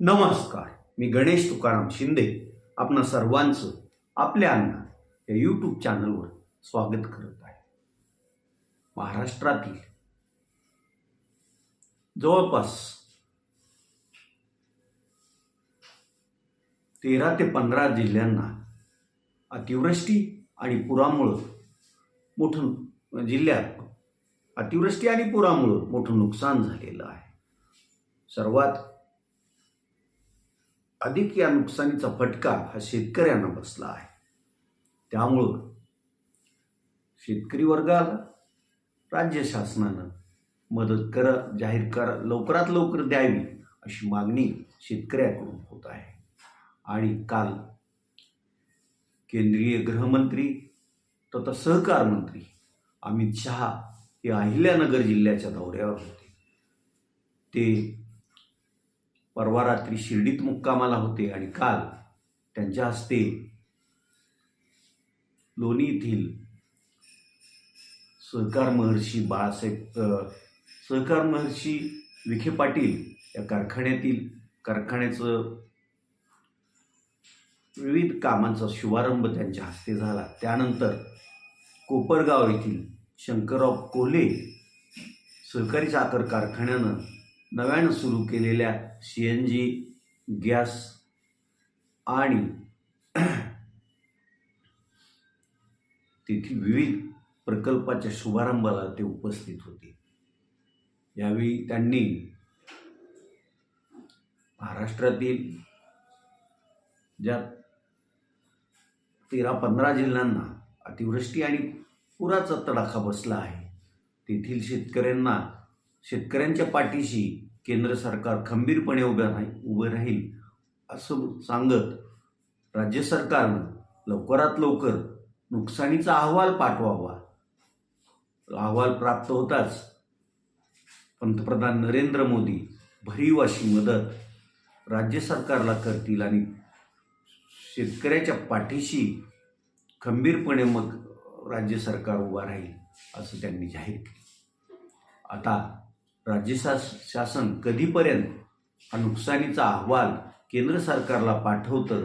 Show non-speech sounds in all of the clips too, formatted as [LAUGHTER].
नमस्कार मी गणेश तुकाराम शिंदे आपणा सर्वांचं आपल्या अंगणात या यूट्यूब चॅनलवर स्वागत करत आहे. महाराष्ट्रातील जवळपास तेरा ते पंधरा जिल्ह्यांना अतिवृष्टी आणि पुरामुळं मोठं जिल्ह्यात अतिवृष्टी आणि पुरामुळं मोठं नुकसान झालेलं आहे. सर्वात अधिक या नुकसानीचा फटका हा शेतकऱ्यांना बसला आहे. त्यामुळं शेतकरी वर्गाला राज्य शासनानं मदत कर जाहीर कर लवकरात लवकर द्यावी अशी मागणी शेतकऱ्याकडून होत आहे. आणि काल केंद्रीय गृहमंत्री तथा सहकार मंत्री अमित शहा हे अहिल्यानगर जिल्ह्याच्या दौऱ्यावर होते. ते परवा रात्री शिर्डीत मुक्कामाला होते आणि काल त्यांच्या हस्ते लोणी येथील सहकार महर्षी बाळासाहेब सहकार महर्षी विखे पाटील या कारखान्यातील कारखान्याचं विविध कामांचा शुभारंभ त्यांच्या हस्ते झाला. त्यानंतर कोपरगाव येथील शंकरराव कोल्हे सहकारी साखर कारखान्यानं नव्यानं सुरू केलेल्या सी एन जी गॅस आणि तेथील विविध प्रकल्पाच्या शुभारंभाला ते उपस्थित होते. यावेळी त्यांनी महाराष्ट्रातील ज्या तेरा पंधरा जिल्ह्यांना अतिवृष्टी आणि पुराचा तडाखा बसला आहे तेथील शेतकऱ्यांना शेतकऱ्यांच्या पाठीशी केंद्र सरकार खंबीरपणे उभं राही उभं राहील असं सांगत राज्य सरकारनं लवकरात लवकर नुकसानीचा अहवाल पाठवावा. अहवाल प्राप्त होताच पंतप्रधान नरेंद्र मोदी भरीव अशी मदत राज्य सरकारला करतील आणि शेतकऱ्याच्या पाठीशी खंबीरपणे मग राज्य सरकार उभा राहील असं त्यांनी जाहीर केलं. आता राज्य शास शासन कधीपर्यंत हा नुकसानीचा अहवाल केंद्र सरकारला पाठवतं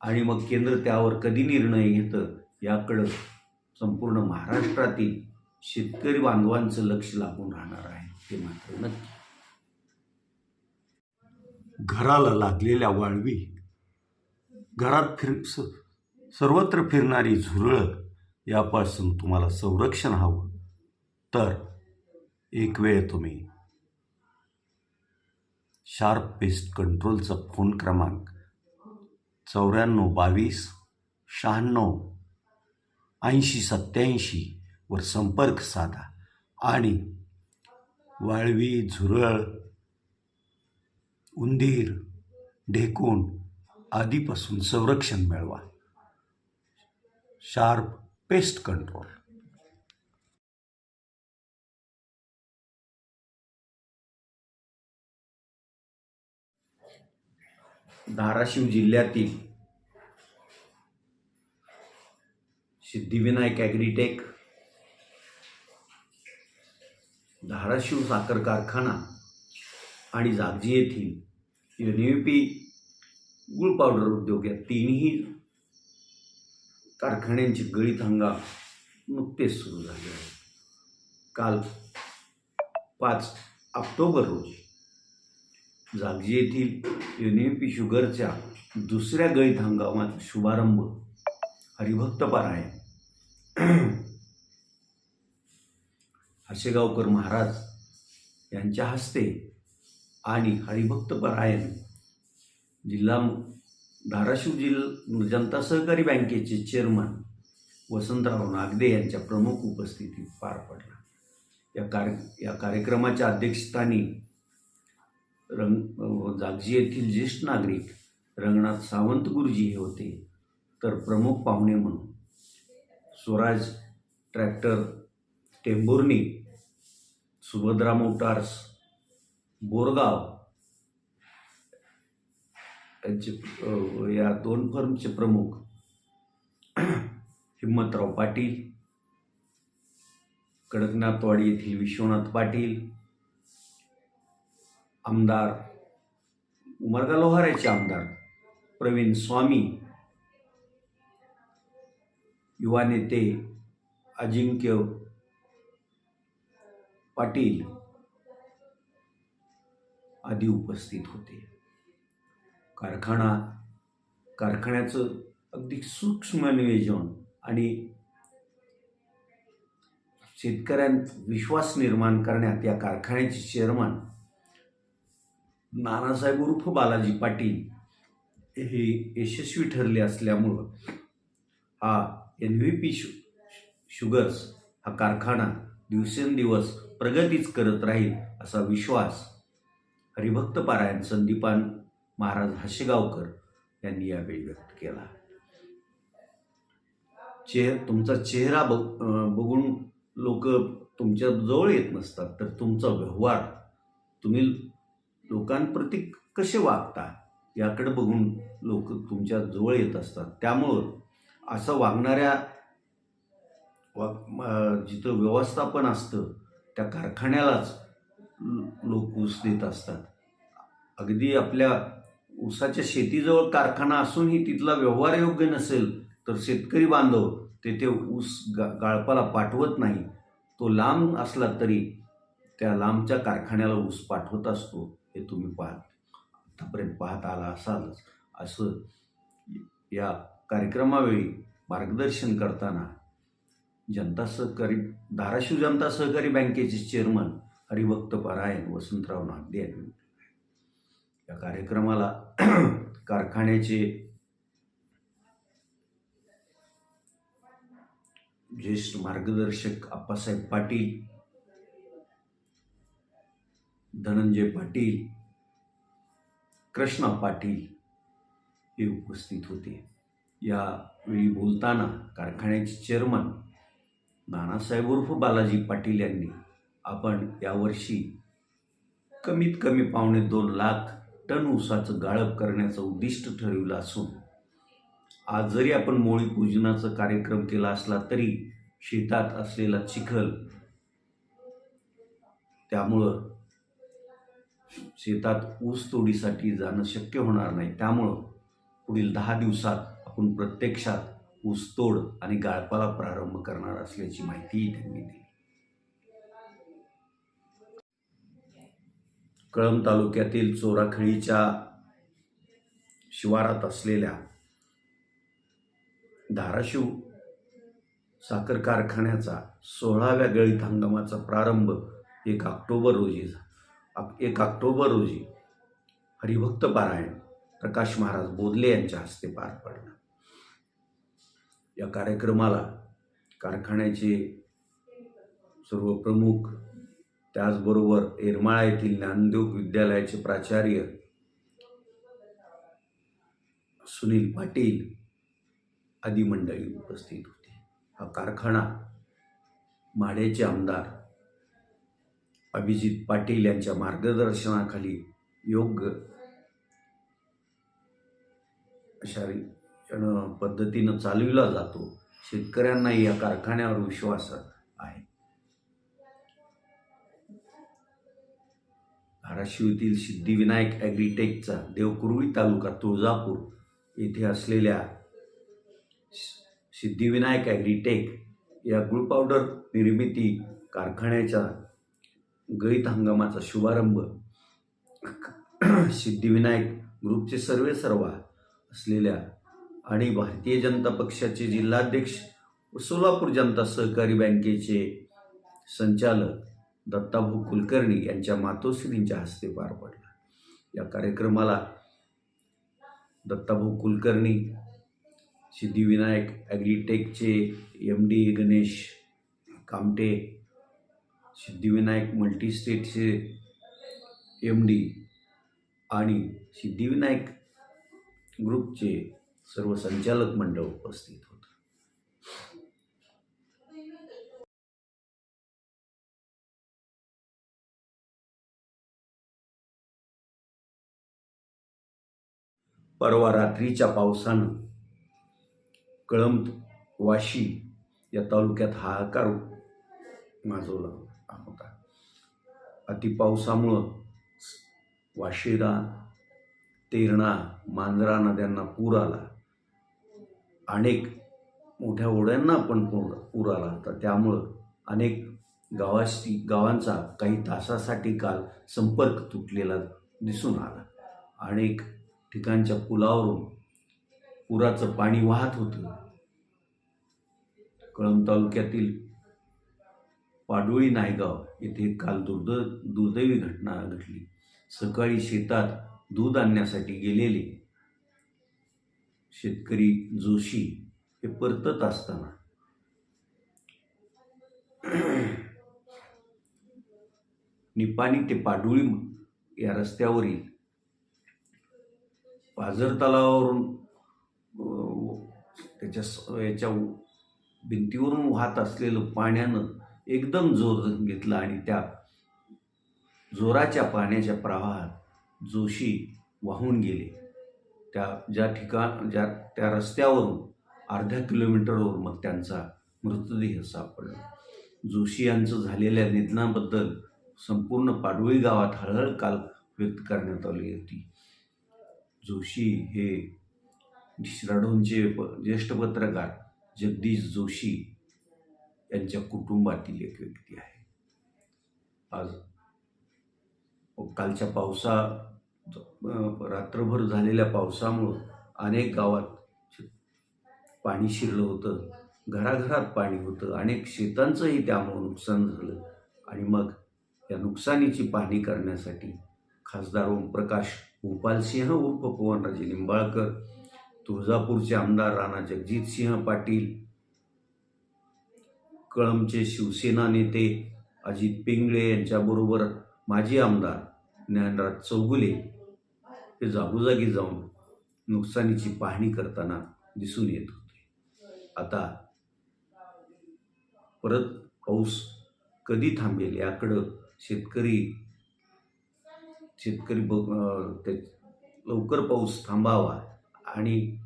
आणि मग केंद्र त्यावर कधी निर्णय घेतं याकडं संपूर्ण महाराष्ट्रातील शेतकरी बांधवांचं लक्ष लागून राहणार आहे ते मात्र नक्की. घराला लागलेल्या वाळवी घरात फिर सर्वत्र फिरणारी झुरळ यापासून तुम्हाला संरक्षण हवं. तर एक वेळ तुम्ही शार्प पेस्ट कंट्रोलचा फोन क्रमांक चौऱ्याण्णव बावीस शहाण्णव ऐंशी सत्याऐंशी वर संपर्क साधा आणि वाळवी झुरळ उंदीर ढेकूण आदीपासून संरक्षण मिळवा. शार्प पेस्ट कंट्रोल धाराशिव जिल्ह्यातील सिद्धिविनायक ॲग्रीटेक धाराशिव साखर कारखाना आणि जागजी येथील एन यू पी गुळ पावडर उद्योग या तिन्ही कारखान्यांची गळीत हंगाम नुकतेच सुरू झाले आहेत. काल पाच ऑक्टोबर रोजी जागजी येथील एन ए पी शुगरच्या दुसऱ्या गळीत हंगामात शुभारंभ हरिभक्तपारायण हसेगावकर [CLEARS THROAT] महाराज यांच्या हस्ते आणि हरिभक्तपरायण जिल्हा धाराशिव जिल्हा जनता सहकारी बँकेचे चेअरमन वसंतराव नागदे यांच्या प्रमुख उपस्थितीत पार पडला. या कार्य या कार्यक्रमाच्या अध्यक्षस्थानी रंग जागजी येथील ज्येष्ठ नागरिक रंगनाथ सावंत गुरुजी हे होते तर प्रमुख पाहुणे म्हणून. स्वराज ट्रॅक्टर टेंबुर्णी सुभद्रा मोटार्स बोरगाव यांचे या दोन फर्मचे प्रमुख [CLEARS THROAT] हिम्मतराव पाटील कडकनाथवाडी येथील विश्वनाथ पाटील आमदार उमरगा लोहाऱ्याचे आमदार प्रवीण स्वामी युवा नेते अजिंक्य पाटील आदी उपस्थित होते. कारखाना कारखान्याचं अगदी सूक्ष्म नियोजन आणि शेतकऱ्यांत विश्वास निर्माण करण्यात या कारखान्याचे चेअरमन नानासाहेब उर्फ बालाजी पाटील हे यशस्वी ठरले असल्यामुळं हा एन व्ही पी शु शुगर्स हा कारखाना दिवसेंदिवस प्रगतीच करत राहील असा विश्वास हरिभक्त पारायण संदीपान महाराज हाशेगावकर यांनी यावेळी व्यक्त केला. चेह तुमचा चेहरा बघ बघून लोक तुमच्या जवळ येत नसतात तर तुमचा व्यवहार तुम्ही लोकांप्रती कसे वागता याकडे बघून लोक तुमच्या जवळ येत असतात. त्यामुळं असं वागणाऱ्या वाग जिथं व्यवस्थापन असतं त्या कारखान्यालाच लोक ऊस देत असतात. अगदी आपल्या ऊसाच्या शेतीजवळ कारखाना असूनही तिथला व्यवहार योग्य नसेल तर शेतकरी बांधव तेथे ऊस गा गाळपाला पाठवत नाही. तो लांब असला तरी त्या लांबच्या कारखान्याला ऊस पाठवत असतो. हे तुम्ही पाहत आतापर्यंत पाहत आला असालच. असं या कार्यक्रमावेळी मार्गदर्शन करताना जनता सहकारी धाराशिव जनता सहकारी बँकेचे चेअरमन हरिभक्त पारायण वसंतराव नागदे यांनी या कार्यक्रमाला [CLEARS THROAT] कारखान्याचे ज्येष्ठ मार्गदर्शक आप्पासाहेब पाटील धनंजय पाटील कृष्णा पाटील हे उपस्थित होते. यावेळी बोलताना कारखान्याचे चेअरमन नानासाहेब उर्फ बालाजी पाटील यांनी आपण यावर्षी कमीत कमी पावणे दोन लाख टन ऊसाचं गाळप करण्याचं उद्दिष्ट ठरविलं असून आज जरी आपण मोळी पूजनाचा कार्यक्रम केला असला तरी शेतात असलेला चिखल त्यामुळं शेतात ऊस तोडीसाठी जाणं शक्य होणार नाही. त्यामुळं पुढील दहा दिवसात आपण प्रत्यक्षात ऊसतोड आणि गाळपाला प्रारंभ करणार असल्याची माहितीही त्यांनी दिली. कळंब तालुक्यातील चोराखळीच्या शिवारात असलेल्या धाराशिव साखर कारखान्याचा सोळाव्या गळीत हंगामाचा प्रारंभ एक ऑक्टोबर रोजी झाला. एक ऑक्टोबर रोजी हरिभक्त पारायण प्रकाश महाराज बोधले यांच्या हस्ते पार पडला. या कार्यक्रमाला कारखान्याचे सर्व प्रमुख त्याचबरोबर येरमाळा येथील ज्ञानदेव विद्यालयाचे प्राचार्य सुनील पाटील आदी मंडळी उपस्थित होती. हा कारखाना माढ्याचे आमदार अभिजित पाटील यांच्या मार्गदर्शनाखाली योग्य अशा पद्धतीनं चालविला जातो. शेतकऱ्यांनाही या कारखान्यावर विश्वास आहे. धाराशिव सिद्धिविनायक ॲग्रीटेकचा देवकुरुळी तालुका तुळजापूर येथे असलेल्या सिद्धिविनायक ॲग्रीटेक या गुळ पावडर निर्मिती कारखान्याच्या गळीत हंगामाचा शुभारंभ. सिद्धिविनायक ग्रुपचे सर्वे सर्वा असलेल्या आणि भारतीय जनता पक्षाचे जिल्हाध्यक्ष व सोलापूर जनता सहकारी बँकेचे संचालक दत्ताभाऊ कुलकर्णी यांच्या मातोश्रींच्या हस्ते पार पडला. या कार्यक्रमाला दत्ताभाऊ कुलकर्णी सिद्धिविनायक ॲग्रीटेकचे एम डी गणेश कामटे सिद्धिविनायक मल्टीस्टेटचे एम डी आणि सिद्धिविनायक ग्रुपचे सर्व संचालक मंडळ उपस्थित होतं. परवा रात्रीच्या पावसानं कळंब वाशी या तालुक्यात हाहाकार माजवला. होता. अतिपावसामुळं वाशिरा तेरणा मांजरा नद्यांना पूर आला. अनेक मोठ्या ओढ्यांना पण पूर पूर आला तर त्यामुळं अनेक गावाशी गावांचा काही तासासाठी काल संपर्क तुटलेला दिसून आला. अनेक ठिकाणच्या पुलावरून पुराचं पाणी वाहत होतं. कळंब तालुक्यातील पाडोळी नायगाव येथे काल दुर्द दुर्दैवी घटना घडली. सकाळी शेतात दूध आणण्यासाठी गेलेले शेतकरी जोशी हे परतत असताना निपाणी ते पाडोळी या रस्त्यावरील पाझर तलावावरून त्याच्या याच्या भिंतीवरून वाहत असलेलं पाण्यानं एकदम जोर घेतला आणि त्या जोराच्या पाण्याच्या प्रवाहात जोशी वाहून गेले. त्या ज्या ठिकाण ज्या त्या रस्त्यावरून अर्ध्या किलोमीटरवर मग त्यांचा मृतदेह सापडला. जोशी यांचं झालेल्या निधनाबद्दल संपूर्ण पाडोळी गावात हळहळ काल व्यक्त करण्यात आली होती. जोशी हे डिश्राडोनचे प ज्येष्ठ पत्रकार जगदीश जोशी यांच्या कुटुंबातील एक व्यक्ती आहे. आज कालच्या पावसा रात्रभर झालेल्या पावसामुळं अनेक गावात पाणी शिरलं होतं घराघरात पाणी होतं अनेक शेतांचंही त्यामुळं नुकसान झालं आणि मग या नुकसानीची पाहणी करण्यासाठी खासदार ओमप्रकाश भोपालसिंह उर्फ पवनराजे निंबाळकर तुळजापूरचे आमदार राणा जगजितसिंह पाटील कळमचे शिवसेना नेते अजित पिंगळे यांच्याबरोबर माजी आमदार ज्ञानराज चौगुले हे जागोजागी जाऊन नुकसानीची पाहणी करताना दिसून येत होते. आता परत पाऊस कधी थांबेल याकडं शेतकरी शेतकरी बघ ते लवकर पाऊस थांबावा आणि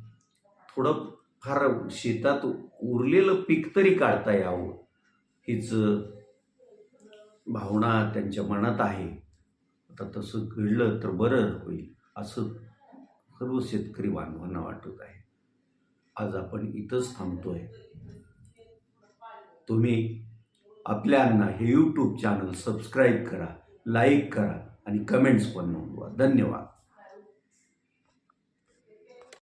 थोडं फार शेतात उरलेलं पीक तरी काढता यावं हीच भावना त्यांच्या मनात आहे. आता तसं घडलं तर बरं होईल असं सर्व शेतकरी बांधवांना वाटत आहे. आज आपण इथंच थांबतोय. तुम्ही आपल्यांना हे यूट्यूब चॅनल सबस्क्राईब करा लाईक करा आणि कमेंट्स पण नोंदवा. धन्यवाद.